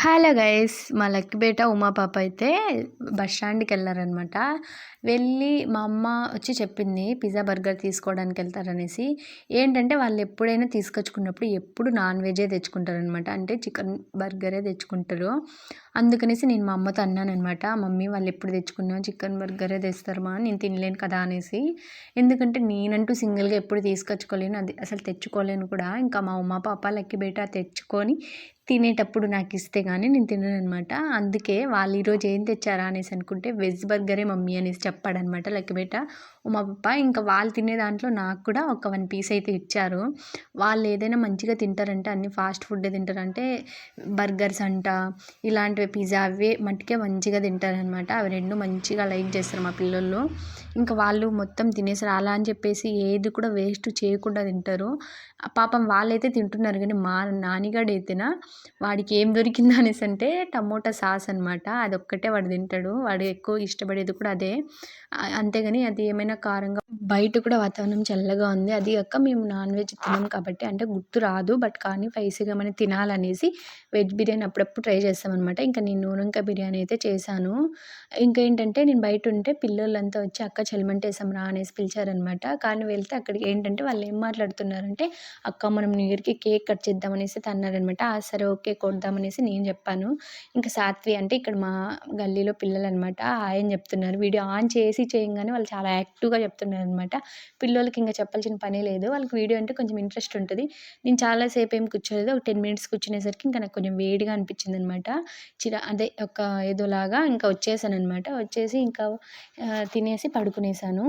Hello guys మా లక్కిబేట ఉమా పాప అయితే బస్ స్టాండ్కి వెళ్ళారనమాట. వెళ్ళి మా అమ్మ వచ్చి చెప్పింది పిజ్జా బర్గర్ తీసుకోవడానికి వెళ్తారనేసి. ఏంటంటే వాళ్ళు ఎప్పుడైనా తీసుకొచ్చుకున్నప్పుడు ఎప్పుడు నాన్ వెజే తెచ్చుకుంటారనమాట. అంటే చికెన్ బర్గరే తెచ్చుకుంటారు. అందుకనేసి నేను మా అమ్మతో అన్నానమాట మమ్మీ వాళ్ళు ఎప్పుడు తెచ్చుకున్నా చికెన్ బర్గరే తెస్తారు మా నేను తినలేను కదా అనేసి. ఎందుకంటే నేనంటూ సింగిల్గా ఎప్పుడు తీసుకొచ్చుకోలేను అది అసలు తెచ్చుకోలేను కూడా. ఇంకా మా ఉమా పాప లక్కి బేట తెచ్చుకొని తినేటప్పుడు నాకు ఇస్తే కానీ నేను తినను అనమాట అందుకే వాళ్ళు ఈరోజు ఏం తెచ్చారా అనేసి అనుకుంటే వెజ్ బర్గరే మమ్మీ అనేసి చెప్పాడనమాట. లక్కిబేట మా పప్ప ఇంకా వాళ్ళు తినే దాంట్లో నాకు కూడా ఒక వన్ పీస్ అయితే ఇచ్చారు. వాళ్ళు ఏదైనా మంచిగా తింటారంటే అన్ని ఫాస్ట్ ఫుడ్ తింటారంటే బర్గర్స్ అంట ఇలాంటివి పిజ్జా అవే మట్టుకే మంచిగా తింటారనమాట. అవి రెండు మంచిగా లైక్ చేస్తారు మా పిల్లలు. ఇంకా వాళ్ళు మొత్తం తినేసారు. అలా అని చెప్పేసి ఏది కూడా వేస్ట్ చేయకుండా తింటారు. పాపం వాళ్ళైతే తింటున్నారు కానీ మా నాన్నగాడు అయితేనా వాడికి ఏం దొరికింది అనేసి అంటే టమోటా సాస్ అనమాట అదొక్కటే వాడు తింటాడు. వాడు ఎక్కువ ఇష్టపడేది కూడా అదే. అంతేగాని అది ఏమైనా కారంగా బయట కూడా వాతావరణం చల్లగా ఉంది. అది కాక మేము నాన్ వెజ్ తినం కాబట్టి అంటే గుర్తు రాదు. బట్ కానీ స్పైసీగా మనం తినాలనేసి వెజ్ బిర్యానీ అప్పుడప్పుడు ట్రై చేస్తామన్నమాట. ఇంకా నేను నూనెంకాయ బిర్యానీ అయితే చేశాను. ఇంకా ఏంటంటే నేను బయట ఉంటే పిల్లలంతా వచ్చి అక్క చలిమంటేసాం రా అనేసి పిలిచారనమాట కానీ వెళ్తే అక్కడికి ఏంటంటే వాళ్ళు ఏం మాట్లాడుతున్నారంటే అక్క మనం న్యూ ఇయర్కి కేక్ కట్ చేద్దామనేసి అన్నారనమాట ఆ సరే ఓకే కొడదామనేసి నేను చెప్పాను. ఇంకా సాత్వి అంటే ఇక్కడ మా గల్లీలో పిల్లలు అనమాట ఆయన చెప్తున్నారు. వీడియో ఆన్ చేసి చేయంగానే వాళ్ళు చాలా యాక్టివ్గా చెప్తున్నారు అనమాట పిల్లలకి ఇంకా చెప్పాల్సిన పనే లేదు. వాళ్ళకి వీడియో అంటే కొంచెం ఇంట్రెస్ట్ ఉంటుంది. నేను చాలాసేపు ఏం కూర్చోలేదు. ఒక టెన్ మినిట్స్ కూర్చునేసరికి ఇంకా నాకు కొంచెం వేడిగా అనిపించింది అనమాట చిరా అదే ఒక ఏదోలాగా ఇంకా వచ్చేసాను అనమాట వచ్చేసి ఇంకా తినేసి పడుకునేసాను.